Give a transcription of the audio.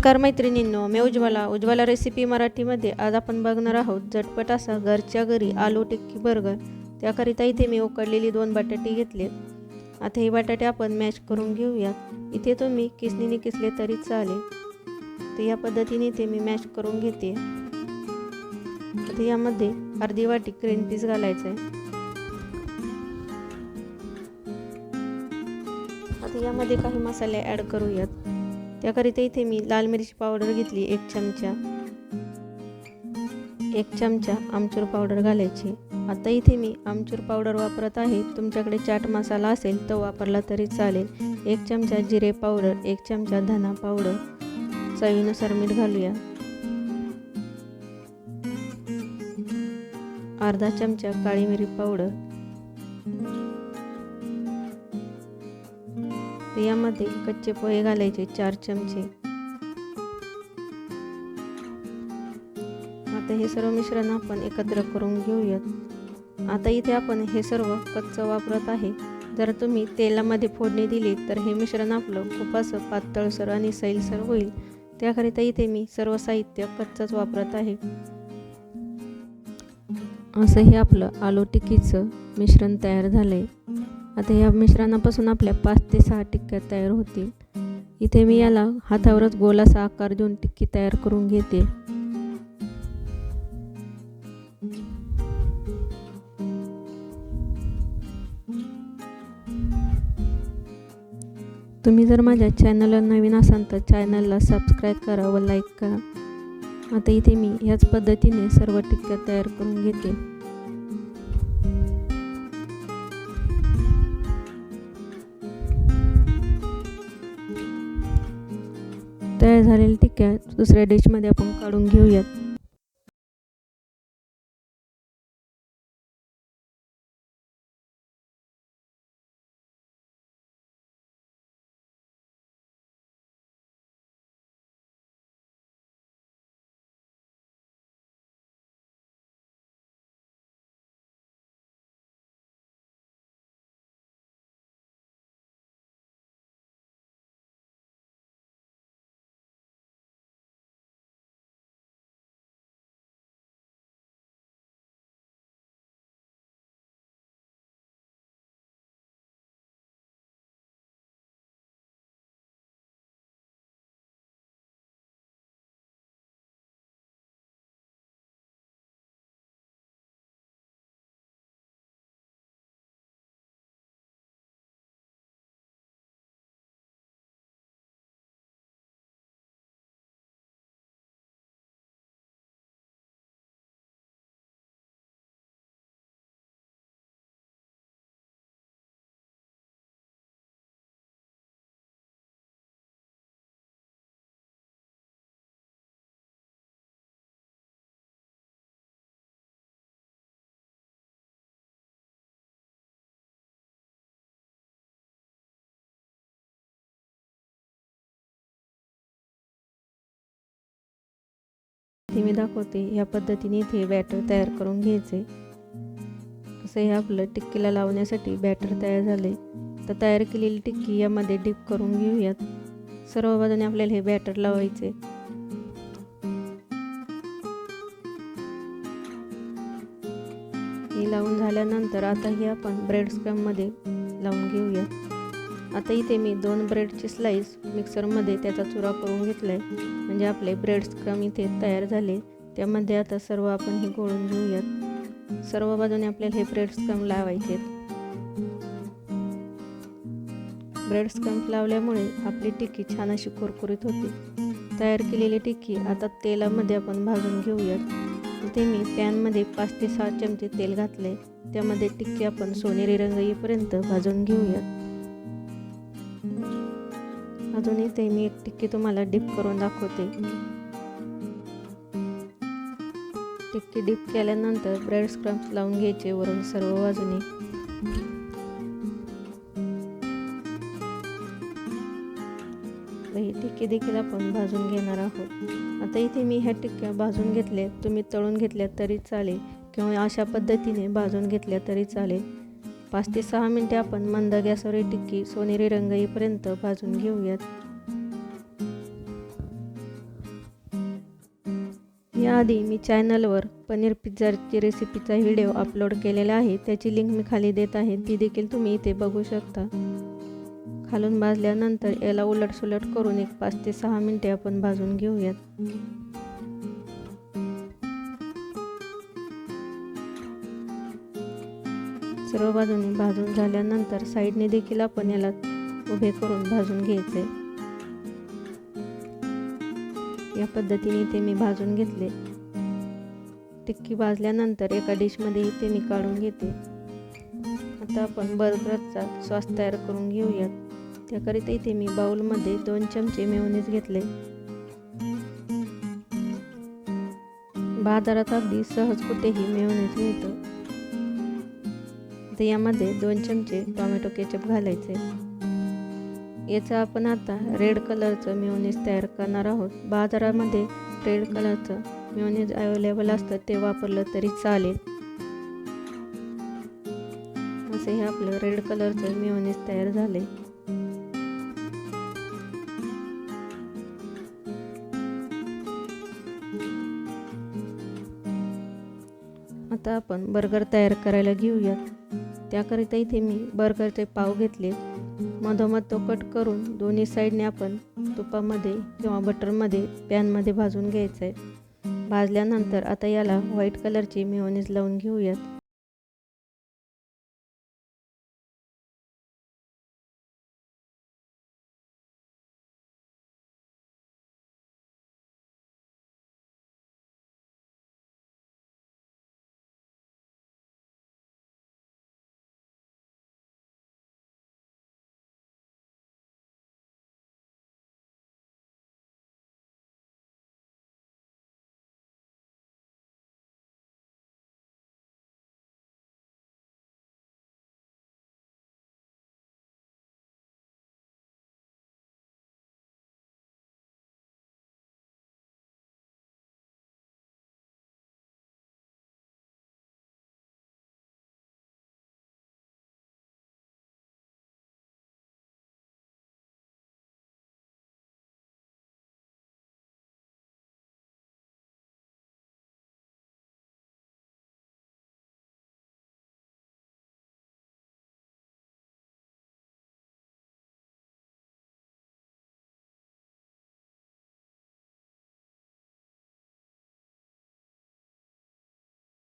नमस्कार मैत्रिणींनो मी उज्ज्वला. उज्ज्वला रेसिपी मराठीमध्ये आज आपण बघणार आहोत झटपट असा घरच्या घरी आलू टिक्की बर्गर. त्याकरिता इथे मी उकडलेली दोन बटाटे घेतले. आता हे बटाटे आपण मॅश करून घेऊयात इथे तुम्ही किसणीने किसले तरी चालेल. तर या पद्धतीने इथे मी मॅश करून घेते. आता यामध्ये अर्धी वाटी ग्रीन पीस घालायचं आहे आता यामध्ये काही मसाले ॲड करूयात. त्याकरिता इथे मी लाल मिरची पावडर घेतली एक चमचा. एक चमचा आमचूर पावडर घालायची. आता इथे मी आमचूर पावडर वापरत आहे. तुमच्याकडे चाट मसाला असेल तो वापरला तरी चालेल. एक चमचा जिरे पावडर एक चमचा धना पावडर. चवीनुसार मीठ घालूया. अर्धा चमचा काळी मिरी पावडर. तर यामध्ये कच्चे पोहे घालायचे चार चमचे. आता हे सर्व मिश्रण आपण एकत्र करून घेऊयात. आता इथे आपण हे सर्व कच्चं वापरत आहे. जर तुम्ही तेलामध्ये फोडणी दिली तर हे मिश्रण आपलं खूप असं पातळसर आणि सैलसर होईल. त्याकरिता इथे मी सर्व साहित्य कच्चंच वापरत आहे. असं हे आपलं आलू टिक्कीचं मिश्रण तयार झालं आहे आता या मिश्रणापासून आपल्या पाच ते सहा टिक्क्या तयार होतील. इथे मी याला हातावरच गोलासा आकार देऊन टिक्की तयार करून घेते. तुम्ही जर माझ्या चॅनलला नवीन असाल तर चॅनलला सबस्क्राईब करा व लाईक करा. आता इथे मी ह्याच पद्धतीने सर्व टिक्क्या तयार करून घेते. तयार झालेली टिक्क्या दुसऱ्या डिशमध्ये आपण काढून घेऊयात. जशी मी दाखवते. ह्या पद्धतीने इथे बॅटर तयार करून घ्यायचे. असं हे आपलं टिक्कीला लावण्यासाठी बॅटर तयार झाले. तर तयार केलेली टिक्की यामध्ये डीप करून घेऊयात. सर्व बाजूने आपल्याला हे बॅटर लावायचे. हे लावून झाल्यानंतर आता हे आपण ब्रेड स्क्रममध्ये लावून घेऊयात. आता इथे मी दोन ब्रेडची स्लाईस मिक्सरमध्ये त्याचा चुरा करून घेतला आहे म्हणजे आपले ब्रेड स्क्रम इथे तयार झाले. त्यामध्ये आता सर्व आपण हे गोळून घेऊयात. सर्व बाजूने आपल्याला हे ब्रेड स्क्रम लावायचे ब्रेड स्क्रम्स लावल्यामुळे आपली टिक्की छान अशी कुरकुरीत होती. तयार केलेली टिक्की आता तेलामध्ये आपण भाजून घेऊयात. इथे मी पॅनमध्ये पाच ते सहा चमचे तेल घातले त्यामध्ये टिक्की आपण सोनेरी रंग येईपर्यंत भाजून घेऊयात. अजून इथे मी एक टिक्की तुम्हाला डिप करून दाखवते. टिक्की डिप केल्यानंतर ब्रेड स्क्रम्स लावून घ्यायचे वरून सर्व बाजूने. ही टिक्की देखील आपण भाजून घेणार आहोत. आता इथे मी ह्या टिक्क्या भाजून घेतल्या. तुम्ही तळून घेतल्या तरी चालेल किंवा अशा पद्धतीने भाजून घेतल्या तरी चालेल. पाच ते सहा मिनटे आपण मंद गॅसवर ही टिक्की सोनेरी रंग येईपर्यंत भाजून घेऊयात. याआधी मी चॅनलवर पनीर पिझ्झाची रेसिपीचा व्हिडिओ अपलोड केलेला आहे त्याची लिंक मी खाली देत आहे ती देखील तुम्ही इथे बघू शकता. खालून भाजल्यानंतर याला उलटसुलट करून एक पाच ते सहा मिनटे आपण भाजून घेऊयात. सर्व बाजूने भाजून झाल्यानंतर साईडने देखील आपण याला उभे करून भाजून घ्यायचे. या पद्धतीने इथे मी भाजून घेतले. टिक्की भाजल्यानंतर एका डिशमध्ये इथे मी काढून घेते. आता आपण बर्गरचा सॉस तयार करून घेऊयात. त्याकरिता इथे मी बाऊलमध्ये दोन चमचे मेवनीज घेतले. बाजारात अगदी सहज कुठेही मेवनीज मिळतं. आता यामध्ये दोन चमचे टोमॅटो केचप घालायचे. याचं आपण आता रेड कलरचं मेयोनीज तयार करणार आहोत. बाजारामध्ये रेड कलरचं मेयोनीज अवेलेबल असतं ते वापरलं तरी चालेल. असं हे आपलं रेड कलरचं मेयोनीज तयार झाले आता आपण बर्गर तयार करायला घेऊयात त्याकरिता इथे मी बर्गरचे पाव घेतले. मधोमध तो कट करून दोन्ही साईडने आपण तुपामध्ये किंवा बटरमध्ये पॅनमध्ये भाजून घ्यायचं आहे भाजल्यानंतर आता याला व्हाईट कलरची मेयोनीज लावून घेऊयात.